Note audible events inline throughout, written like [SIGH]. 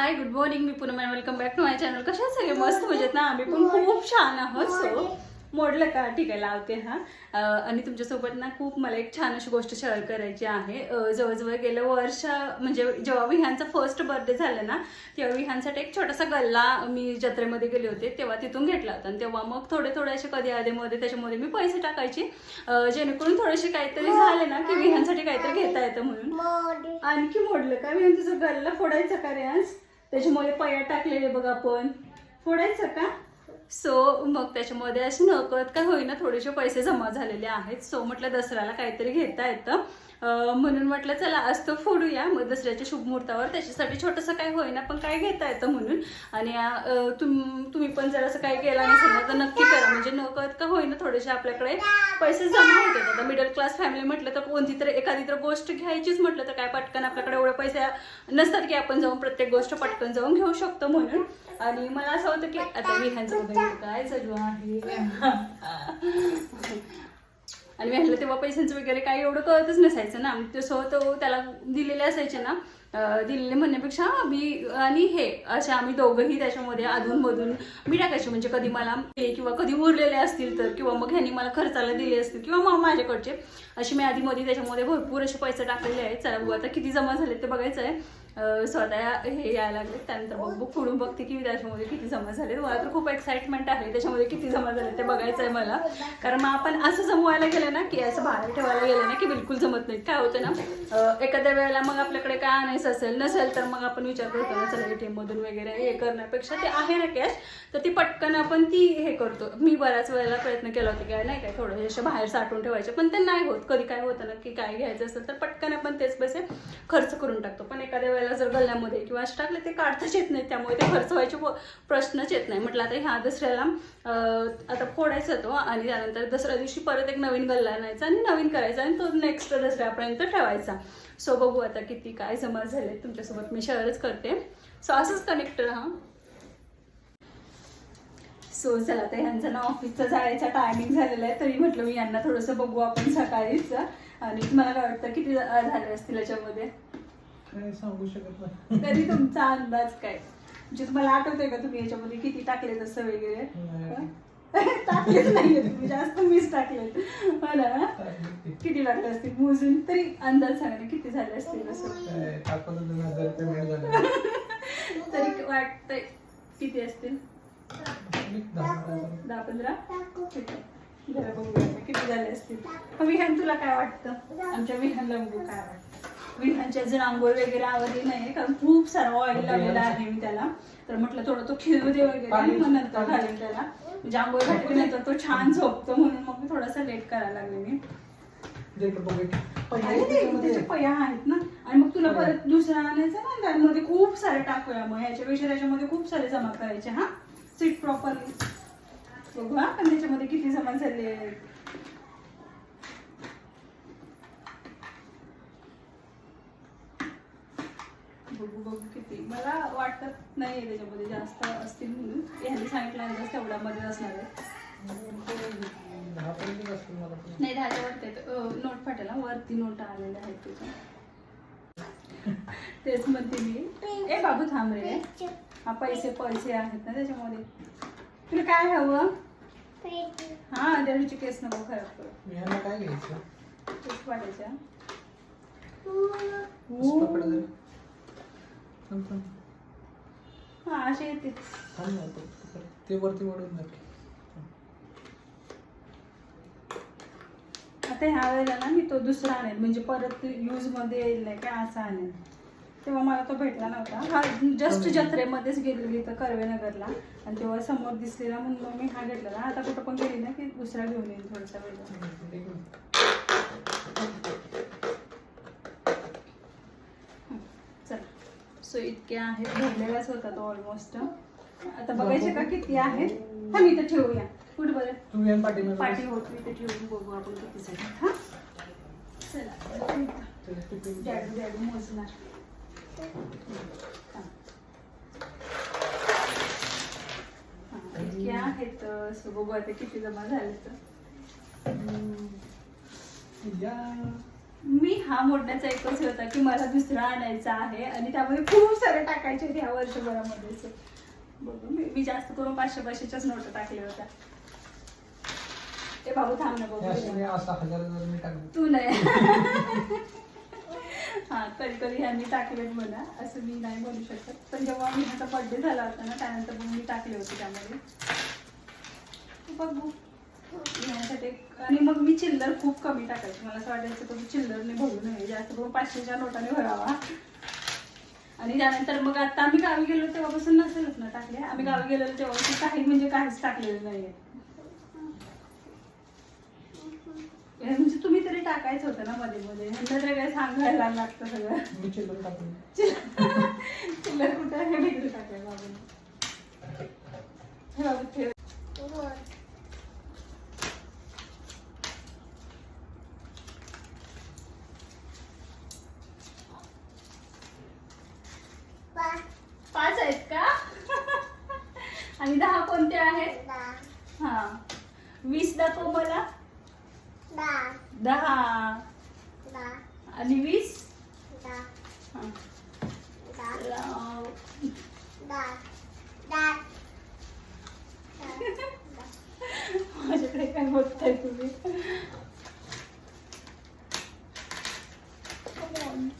High good morning me Poonam welcome back to my channel कशा सगळे? मस्त मजेत ना? आम्ही पण खूप छान आहोत. सो मोडलं का? ठीक आहे लावते हा. आणि तुमच्यासोबत ना खूप मला एक छान अशी गोष्ट शेअर करायची आहे. जवळजवळ गेलं वर्ष म्हणजे जेव्हा विहानचा फर्स्ट बर्थडे झाला ना तेव्हा विहानसाठी एक छोटासा गल्ला मी जत्रेमध्ये गेले होते तेव्हा तिथून घेतला होता. आणि तेव्हा मग थोडे थोडे असे कधी आधेमध्ये त्याच्यामध्ये मी पैसे टाकायचे. जेणेकरून थोडेसे काहीतरी झाले ना की विहानसाठी काहीतरी घेता येतं म्हणून. आणखी मोडलं का? मी तुझं गल्ला फोडायचं का रे आज? त्याच्यामुळे पया टाकलेले बघ आपण. फोडायचं का? सो मग त्याच्यामध्ये असे नकळत काय होईना थोडेसे पैसे जमा झालेले आहेत. सो म्हटलं दसऱ्याला काहीतरी घेता येतं. म्हणून म्हटलं चला आज तो फोडूया. मग दसऱ्याच्या शुभ मुहूर्तावर त्याच्यासाठी छोटंसं काय होईना पण काय घेता येतं म्हणून. आणि तुम तुम्ही पण जर असं काय केलं नसेल ना तर नक्की करा. म्हणजे नकळत का होईना थोडेसे आपल्याकडे पैसे जमा होतात. आता मिडल क्लास फॅमिली म्हटलं तर कोणती तर एखादी तर गोष्ट घ्यायचीच म्हटलं तर काय पटकन आपल्याकडे एवढे पैसे नसतात की आपण जाऊन प्रत्येक गोष्ट पटकन जाऊन घेऊ शकतो म्हणून. आणि मला असं होतं की आता विहांचं काय चालू आहे. आणि मी तेव्हा पैशांचं वगैरे काही एवढं कळतच नसायचं ना. तसं तो त्याला दिलेले असायचे ना. दिलेले म्हणण्यापेक्षा मी आणि हे असे आम्ही दोघंही त्याच्यामध्ये अधूनमधून मी टाकायचे. म्हणजे कधी मला हे किंवा कधी उरलेले असतील तर किंवा मग ह्यांनी मला खर्चाला दिले असतील किंवा मग माझ्याकडचे. अशी मी आधीमध्ये त्याच्यामध्ये भरपूर असे पैसे टाकलेले आहेत. चला आता किती जमा झाले ते बघायचं आहे स्वतः हे यायला लागले त्यानंतर बघ बुक फोडून बघते की त्याच्यामध्ये किती जमा झाले. मला तर खूप एक्साइटमेंट आहे. त्याच्यामध्ये किती जमा झाले ते बघायचं आहे मला. कारण मग आपण असं जमवायला गेलं ना की असं बाहेर ठेवायला गेलं ना की बिलकुल जमत नाही काय होतं ना एखाद्या वेळेला मग आपल्याकडे काय आणायचं असेल नसेल तर मग आपण विचार करतो ना चला ATM मधून वगैरे हे करण्यापेक्षा ते आहे ना कॅश तर ती पटकन आपण ती हे करतो. मी बऱ्याच वेळेला प्रयत्न केला होता की नाही काय थोडं असे बाहेर साठवून ठेवायचे. पण ते नाही होत. कधी काय होतं ना की काय घ्यायचं असेल तर पटकन आपण तेच पैसे खर्च करून टाकतो. पण एखाद्या वेळेला जर गल्ल्यामध्ये किंवा असे टाकले ते काढताच येत नाही त्यामुळे ते खर्च व्हायचे प्रश्नच येत नाही. म्हटलं आता ह्या दसऱ्याला आता फोडायचा तो आणि त्यानंतर दसऱ्या दिवशी परत एक नवीन गल्ला आणायचा आणि नवीन करायचा आणि तो नेक्स्ट दसऱ्यापर्यंत ठेवायचा. सो बघू आता किती काय जमा झाले तुमच्यासोबत मी शेअरच करते. सो असंच कनेक्ट राहा सो चला तर ह्यांचं ना ऑफिसचं जायचा टायमिंग झालेला आहे. तरी म्हटलं मी यांना थोडंसं बघू आपण सकाळीच. आणि तुम्हाला काय वाटतं किती झाले असतील याच्यामध्ये? काय सांगू शकत नाही. तरी तुमचा अंदाज काय? म्हणजे तुम्हाला आठवतंय का तुम्ही याच्यामध्ये किती टाकले तसं वगैरे? नाही. [LAUGHS] टाकलेच नाहीये तुम्ही जास्त मीच टाकले हो ना? किती टाकले असतील? मोजून तरी अंदाज सांगा ना किती झाले असतील असं? काय टाकून दोन हजार पेमेंट झालं. तरी वाटतंय. किती असतील? दहा हजार. दहा पंधरा? ठीक आहे. जरा बघूया आता किती झाले असतील. मग विहान तुला काय वाटतं? आमच्या विहानला बघू काय वाटतं? विहानची अजून आंघोळ वगैरे आवडली नाही कारण खूप सारा ऑइल लावलेला आहे मी त्याला. तर म्हटलं थोडं तो खेळू दे वगैरे आणि मग नंतर घालेन त्याला. म्हणजे आंघोळ घातल्यानंतर तो छान झोपतो म्हणून मग मी थोडासा लेट करायला लागले मी. पया आहेत ना. आणि मग तुला परत दुसरा आणायचा ना त्यामध्ये खूप सारे टाकूया मग. ह्याच्यापेक्षा त्याच्यामध्ये खूप सारे जमा करायचे हा. सीट प्रॉपरली बघू हा. पण त्याच्यामध्ये किती जमा झाले बघू बघू किती. मला वाटत नाही त्याच्यामध्ये जास्त असतील म्हणून. यांनी सांगितलं अंदाज तेवढ्यामध्ये असणार आहे. नाही दहाच्या वरती नोट फाटेल हा. वरती नोट आलेल्या आहेत त्याच्या [LAUGHS] तेच म्हणते मी. ए बाबू थांब रे. हा पैसे पैसे आहेत ना त्याच्यामध्ये. तुला काय हवं? हा देवीची केस नको खराब करू. मी ह्यांना काय घ्यायचं? तेच वाटायच्या. थांब, थांब. हा असे येते थांब ना, ते- वरती वळून नक्की आता ह्या वेळेला ना मी तो दुसरा आणेल. म्हणजे परत यूजमध्ये येईल नाही का असा आणेल. तेव्हा मला तो भेटला नव्हता. हा जस्ट जत्रेमध्येच गेलेली तर कर्वेनगरला. आणि तेव्हा समोर दिसलेला म्हणून मग मी हा घेतलेला. आता कुठं पण गेली ना की दुसरा घेऊन येईल थोडासा वेगळा चला सो इतके आहेत भरलेलाच होता तो ऑलमोस्ट आता बघायचे का किती आहेत हा मी तर ठेवूया. कुठं बरं? पाठी. होत मी ते ठेवून बघू आपण किती झाले हा? चला डॅडू डॅडू मोजणार. इतके आहेत सो बघू आता किती जमा झाले तर. मी हा मोडण्याचा एकच होता की मला दुसरा आणायचा आहे आणि त्यामध्ये खूप सारे टाकायचे होते ह्या वर्षभरामध्ये. बघू मी मी जास्त करून पाचशे पाचशेच्याच नोट टाकल्या होत्या. ते बाबू थांब ना बघू. तू नाही. हा कधी कधी ह्यांनी टाकलेत म्हणा असं मी नाही म्हणू शकत. पण जेव्हा मी ह्याचा बर्थडे झाला होता ना त्यानंतर मग मी टाकले होते त्यामध्ये. बघू आणि मग मी चिल्लर खूप कमी टाकायची. मला असं वाटायचं की चिल्लरने भरू नये. जास्त करून पाचशेच्या नोटाने भरावा. आणि त्यानंतर मग आता आम्ही गावी गेलो तेव्हापासून नसेलच ना टाकले. आम्ही गावी गेलेलो तेव्हापासून काही म्हणजे काहीच टाकलेलं नाहीये. म्हणजे तुम्ही तरी टाकायचं होतं ना मध्ये मध्ये. नंतर तरी काय सांगायला लागतं सगळं. चिल्लर टाकले. चिल्लर कुठं हे वेगळं टाकायला हे बाबू ठेव पाच आहेत का? आणि दहा कोणते आहेत? हा. वीस दाखव मला. दहा. आणि वीस? हा. माझ्याकडे काय बघताय तुम्ही? Come on.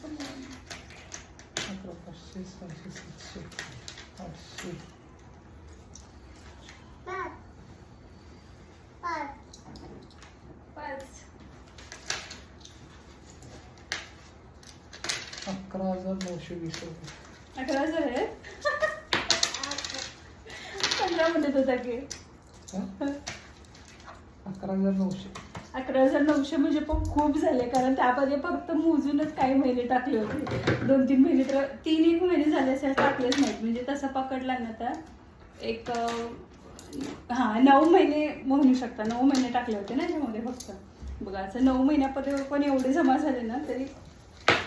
अकरा हजार नऊशे वीस रुपये. अकरा हजार आहे पंधरा म्हणत होता की अकरा हजार नऊशे. अकरा हजार नऊशे म्हणजे पण खूप झाले कारण त्यामध्ये फक्त मोजूनच काही महिने टाकले होते. दोन तीन महिने तर तीन एक महिने झाले असेल टाकलेच नाहीत. म्हणजे तसं पकडला ना तर एक हा नऊ महिने म्हणू शकता. नऊ महिने टाकले होते ना त्याच्यामध्ये फक्त. बघा असं नऊ महिन्यामध्ये पण एवढे जमा झाले ना तरी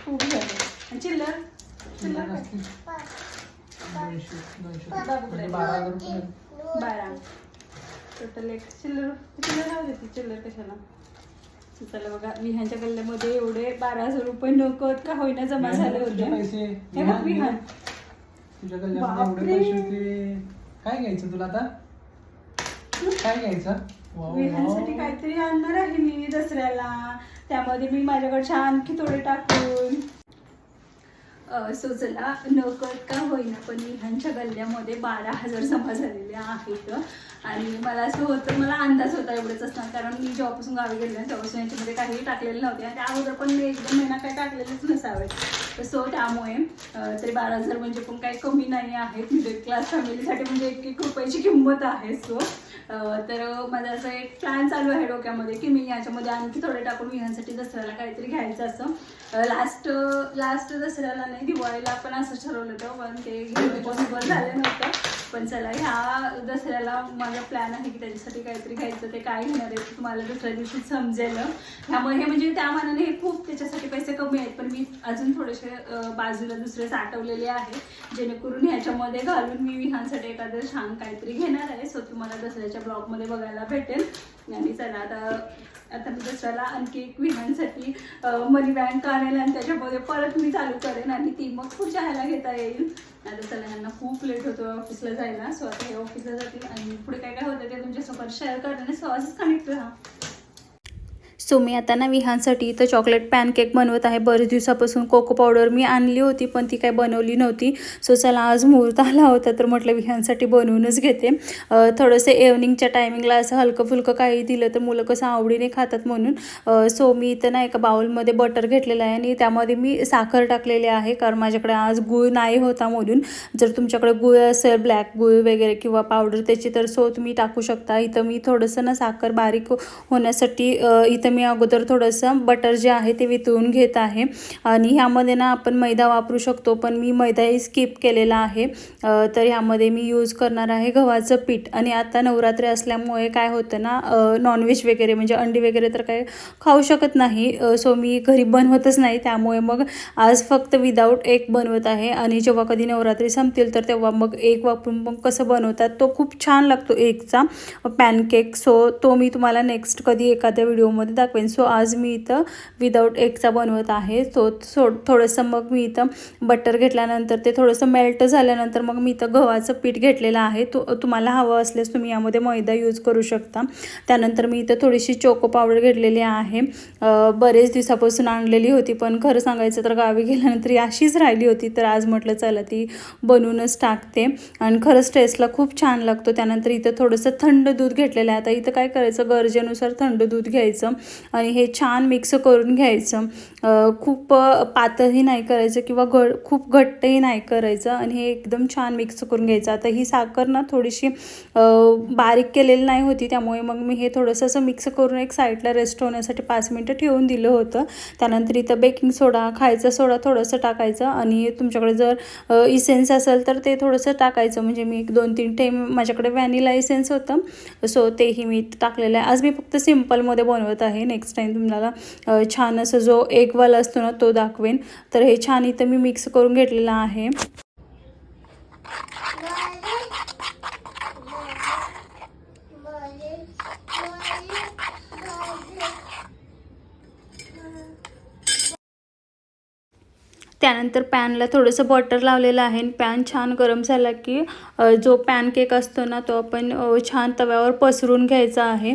खूप झाले. आणि चिल्लर? चिल्लर. बारा. टोटल एक चिल्लर चिल्लर राहू देते चिल्लर कशाला? चला बघा विहानच्या गल्ल्यामध्ये एवढे बारा हजार रुपये नकद का होईना जमा झाले होते. पैसे. हे बघ विहान तुझ्या कल्याणामध्ये एवढे बापरे. पैसे होते. काय घ्यायचं तुला आता? काय घ्यायचं? वाव, विहानसाठी वाव. काहीतरी आणणार आहे मी दसऱ्याला. त्यामध्ये मी माझ्याकडे छान खितोडे टाकून. सो चला नकद का होईना पण विहानच्या गल्ल्यामध्ये बारा हजार जमा झालेले आहेत. आणि मला असं होतं मला अंदाज होता एवढंच असणार कारण मी जेव्हापासून गावी गेले ना तेव्हापासून याच्यामध्ये काहीही टाकलेलं नव्हते. आणि त्या अगोदर पण मी एक दोन महिना काही टाकलेलंच नसावे. तर सो त्यामुळे तरी बारा हजार म्हणजे पण काही कमी नाही आहेत. मिडल क्लास फॅमिलीसाठी म्हणजे एक एक रुपयाची किंमत आहे सो तर माझा असं एक प्लॅन चालू आहे डोक्यामध्ये की मी याच्यामध्ये आणखी थोडे टाकून विहांसाठी दसऱ्याला काहीतरी घ्यायचं असं. लास्ट लास्ट दसऱ्याला नाही दिवाळीला आपण असं ठरवलं होतं पण ते घेणं पॉसिबल झालं नव्हतं. पण चला ह्या दसऱ्याला माझा प्लॅन आहे की त्याच्यासाठी काहीतरी घ्यायचं ते काय घेणार आहे तुम्हाला दुसऱ्या दिवशी समजेल. ह्यामुळे हे म्हणजे त्या मानाने हे खूप त्याच्यासाठी पैसे कमी आहेत पण मी अजून थोडेसे बाजूला दुसरे साठवलेले आहे जेणेकरून ह्याच्यामध्ये घालून मी विहांसाठी एखादं छान काहीतरी घेणार आहे. सो तुम्हाला दसऱ्याच्या ब्लॉगमध्ये बघायला भेटेल. आणि चला आता आता मी दसऱ्याला आणखी एक विहांसाठी मनी बँक आणेल आणि त्याच्यामध्ये परत मी चालू करेन आणि ती मग पुढच्या ह्याला घेता येईल. आता चला यांना खूप लेट होतो ऑफिसला जायला. सो आता हे ऑफिसला जातील आणि पुढे काय काय होतं ते तुमच्यासोबत शेअर करते सहजच कनेक्ट राहा सो मी आता ना विहानसाठी इथं चॉकलेट पॅनकेक बनवत आहे. बरेच दिवसापासून कोको पावडर मी आणली होती पण ती काय बनवली नव्हती. सो चला आज मुहूर्त आला होता तर म्हटलं विहानसाठी बनवूनच घेते. थोडंसं इव्हनिंगच्या टायमिंगला असं हलकं फुलकं काही दिलं तर मुलं कसं आवडीने खातात म्हणून. सो मी इथं ना एका बाउलमध्ये बटर घेतलेलं आहे आणि त्यामध्ये मी साखर टाकलेली आहे कारण माझ्याकडे आज गुळ नाही होता म्हणून. जर तुमच्याकडे गुळ असेल ब्लॅक गुळ वगैरे किंवा पावडर त्याची तर सो तुम्ही टाकू शकता. इथं मी थोडंसं ना साखर बारीक होण्यासाठी इथं मी अगोदर थोडंसं बटर जे आहे ते वितळून घेत आहे. आणि ह्यामध्ये ना आपण मैदा वापरू शकतो पण मी मैदाही स्किप केलेला आहे. तर ह्यामध्ये मी यूज करणार आहे गव्हाचं पीठ. आणि आता नवरात्री असल्यामुळे काय होतं ना नॉनव्हेज वगैरे म्हणजे अंडी वगैरे तर काय खाऊ शकत नाही. सो मी घरी बनवतच नाही त्यामुळे मग आज फक्त विदाऊट एक बनवत आहे. आणि जेव्हा कधी नवरात्री संपतील तर तेव्हा मग एक वापरून मग कसं बनवतात तो खूप छान लागतो एकचा पॅनकेक सो तो मी तुम्हाला नेक्स्ट कधी एखाद्या व्हिडिओमध्ये दाखवेन सो आज मी इथं विदाऊट एगचा बनवत आहे. सो थो थोडंसं मग मी इथं बटर घेतल्यानंतर ते थोडंसं मेल्ट झाल्यानंतर मग मी इथं गव्हाचं पीठ घेतलेलं आहे. तु तुम्हाला हवं असल्यास तुम्ही यामध्ये मैदा यूज करू शकता. त्यानंतर मी इथं थोडीशी चोको पावडर घेतलेली आहे. बरेच दिवसापासून आणलेली होती पण खरं सांगायचं तर गावी गेल्यानंतर अशीच राहिली होती. तर आज म्हटलं चला ती बनवूनच टाकते. आणि खरंच टेस्टला खूप छान लागतो. त्यानंतर इथं थोडंसं थंड दूध घेतलेलं आहे. आता इथं काय करायचं? गरजेनुसार थंड दूध घ्यायचं. आणि हे छान मिक्स करून घ्यायचं. खूप पातळही नाही करायचं किंवा घ खूप घट्टही नाही करायचं आणि हे एकदम छान मिक्स करून घ्यायचं. आता ही साखर ना थोडीशी बारीक केलेली नाही होती त्यामुळे मग मी हे थोडंसं असं मिक्स करून एक साईडला रेस्ट होण्यासाठी पाच मिनटं ठेवून दिलं होतं. त्यानंतर इथं बेकिंग सोडा खायचा सोडा थोडंसं टाकायचं आणि तुमच्याकडे जर इसेन्स असेल तर ते थोडंसं टाकायचं. म्हणजे मी एक दोन तीन टाईम माझ्याकडे व्हॅनिला इसेन्स होतं. सो तेही मी टाकलेलं आहे. आज मी फक्त सिम्पलमध्ये बनवत आहे. नेक्स्ट टाईम तुम्हाला छान असं जो एक वाला असतो ना तो दाखवेन. तर हे छान इथं मी मिक्स करून घेतलेलं आहे. त्यानंतर पॅनला थोडंसं बटर लावलेलं आहे. आणि पॅन छान गरम झाला की जो पॅनकेक असतो ना तो आपण छान तव्यावर पसरून घ्यायचा आहे.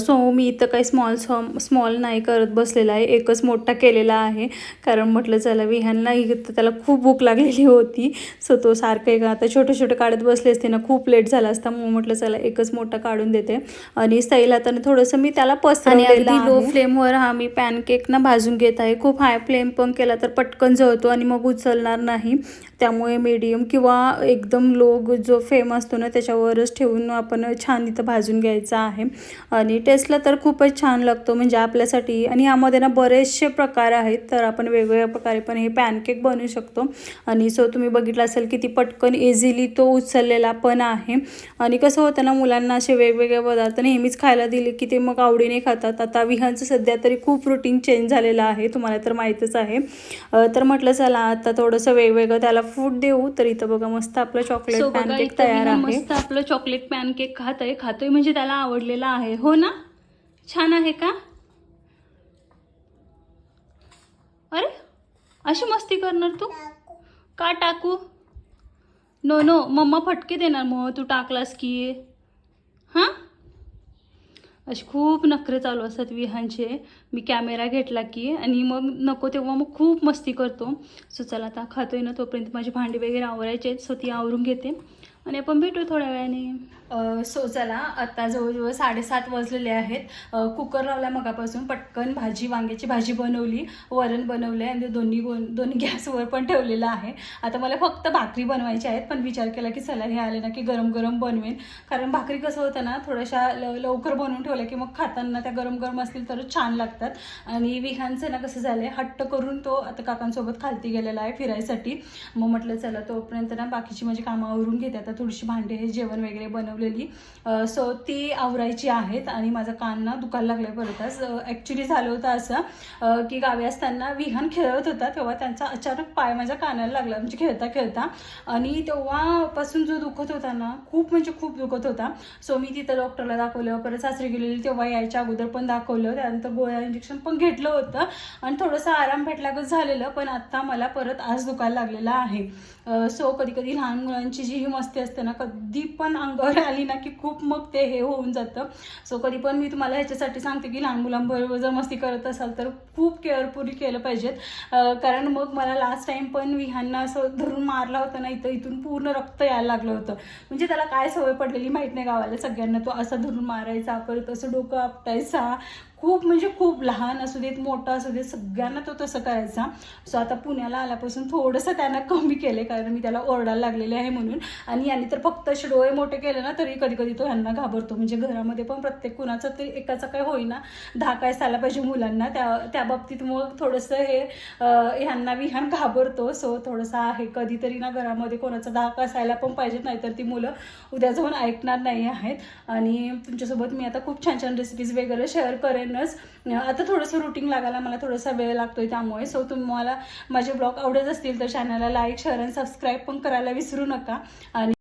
सो मी इथं काही स्मॉल स्मॉल नाही करत बसलेला आहे. एकच मोठा केलेला आहे. कारण म्हटलं चला विहानला इथं त्याला खूप भूक लागलेली होती. सो तो सारखं एक आता छोटे छोटे काढत बसले असते ना खूप लेट झाला असता. मग म्हटलं चला एकच मोठा काढून देते. आणि सैल हाताने थोडंसं मी त्याला पसरवलेलं लो फ्लेमवर हा मी पॅनकेक ना भाजून घेत आहे. खूप हाय फ्लेम पण केला तर पटकन जळतो. आणि मग उचलणार नाही. त्यामुळे मीडियम किंवा एकदम लो जो फेम असतो ना त्याच्यावरच ठेवून आपण छान इथं भाजून घ्यायचा आहे. आणि टेस्टला तर खूपच छान लागतो म्हणजे आपल्यासाठी. आणि यामध्ये ना बरेचसे प्रकार आहेत तर आपण वेगवेगळ्या प्रकारे पण हे पॅनकेक बनवू शकतो. आणि सो तुम्ही बघितलं असेल किती पटकन इझिली तो उचललेला पण आहे. आणि कसं होतं ना मुलांना असे वेगवेगळे पदार्थ नेहमीच खायला दिले की ते मग आवडीने खातात. आता विहांचं सध्या तरी खूप रुटीन चेंज झालेलं आहे तुम्हाला तर माहीतच आहे. तर म्हटलं चला आता थोडंसं वेगवेगळं त्याला फूड देऊ. तर इथं बघा मस्त आपलं चॉकलेट पॅनकेक तयार आहे. मस्त आपलं चॉकलेट पॅनकेक खातोय. खातोय म्हणजे त्याला आवडलेला आहे. हो ना? छान आहे का? अरे अशी मस्ती करणार तू? का टाकू? नो नो मम्मा फटके देणार मग. तू टाकलास की. हां? असे खूप नखरे चालू असतात विहांचे मी कॅमेरा घेतला की आणि मग नको तेव्हा मग खूप मस्ती करतो. सो चला आता खातोय ना तोपर्यंत माझी भांडी वगैरे आवरायचे आहेत सो ती आवरून घेते. आणि आपण भेटू थोड्या वेळाने. सो चला आता जवळजवळ साडेसात वाजलेले आहेत. कुकर लावला मगापासून पटकन भाजी वांग्याची भाजी बनवली वरण बनवलं आहे आणि ते दोन्ही दोन्ही गॅसवर पण ठेवलेलं आहे. आता मला फक्त भाकरी बनवायची आहेत पण विचार केला की चला हे आले ना की गरम गरम बनवेन. कारण भाकरी कसं होतं ना थोड्याशा ल लवकर बनवून ठेवल्या की मग खाताना त्या गरम गरम असतील तरच छान लागतात. आणि विहानचं ना कसं झालं आहे हट्ट करून तो आता काकांसोबत खालती गेलेला आहे फिरायसाठी. मग म्हटलं चला तोपर्यंत ना बाकीची माझी कामावरून घेते. आता थोडीशी भांडे हे जेवण वगैरे बनवलेली. सो ती आवरायची आहेत आणि माझा कान ना दुखायला परत आज. ॲक्च्युली झालं होतं असं की गावी असताना विहान खेळत होता तेव्हा त्यांचा अचानक पाय माझ्या कानाला लागला म्हणजे खेळता खेळता. आणि तेव्हापासून जो दुखत होता ना खूप म्हणजे खूप दुखत होता. सो मी तिथं डॉक्टरला दाखवलं परत सासरी गेलेली तेव्हा यायच्या अगोदर पण दाखवलं. त्यानंतर गोळ्या इंजेक्शन पण घेतलं होतं. आणि थोडंसं आराम भेटल्यागत झालेलं पण आत्ता मला परत आज दुखायला लागलेला आहे. सो कधी कधी लहान मुलांची जी ही मस्ती असते ना कधी पण अंगावर आली ना की खूप मग ते हे होऊन जातं. सो कधी पण मी तुम्हाला ह्याच्यासाठी सांगते की लहान मुलांबरोबर जर मस्ती करत असाल तर खूप केअरफुली केलं पाहिजेत. कारण मग मला लास्ट टाइम पण विहांना असं धरून मारला होता ना इथं इथून पूर्ण रक्त यायला लागलं होतं. म्हणजे त्याला काय सवय पडलेली माहीत नाही गावाला सगळ्यांना तो असा धरून मारायचा परत असं डोकं आपटायचा खूप म्हणजे खूप लहान असू देत मोठा असू देत सगळ्यांना तो तसं करायचा. सो आता पुण्याला आल्यापासून थोडंसं त्यांना कमी केले कारण मी त्याला ओरडायला लागलेले आहे म्हणून. आणि यांनी तर फक्त असे डोळे मोठे केले ना तरी कधी कधी तो ह्यांना घाबरतो. म्हणजे घरामध्ये पण प्रत्येक कुणाचं ते एकाचं काय होईना. धाकायस आला पाहिजे मुलांना. त्या त्या बाबतीत मग थोडंसं हे ह्यांना विहान घाबरतो. सो थोडंसं आहे कधीतरी ना घरामध्ये कोणाचा धाक असायला पण पाहिजेत नाहीतर ती मुलं उद्या जाऊन ऐकणार नाही आहेत. आणि तुमच्यासोबत मी आता खूप छान छान रेसिपीज वगैरे शेअर करेन. करेनच आता थोडंसं रुटीन लागायला मला थोडासा वेळ लागतोय त्यामुळे. सो तुम्हाला माझे ब्लॉग आवडत असतील तर चॅनलला लाईक शेअर आणि सबस्क्राईब पण करायला विसरू नका. आणि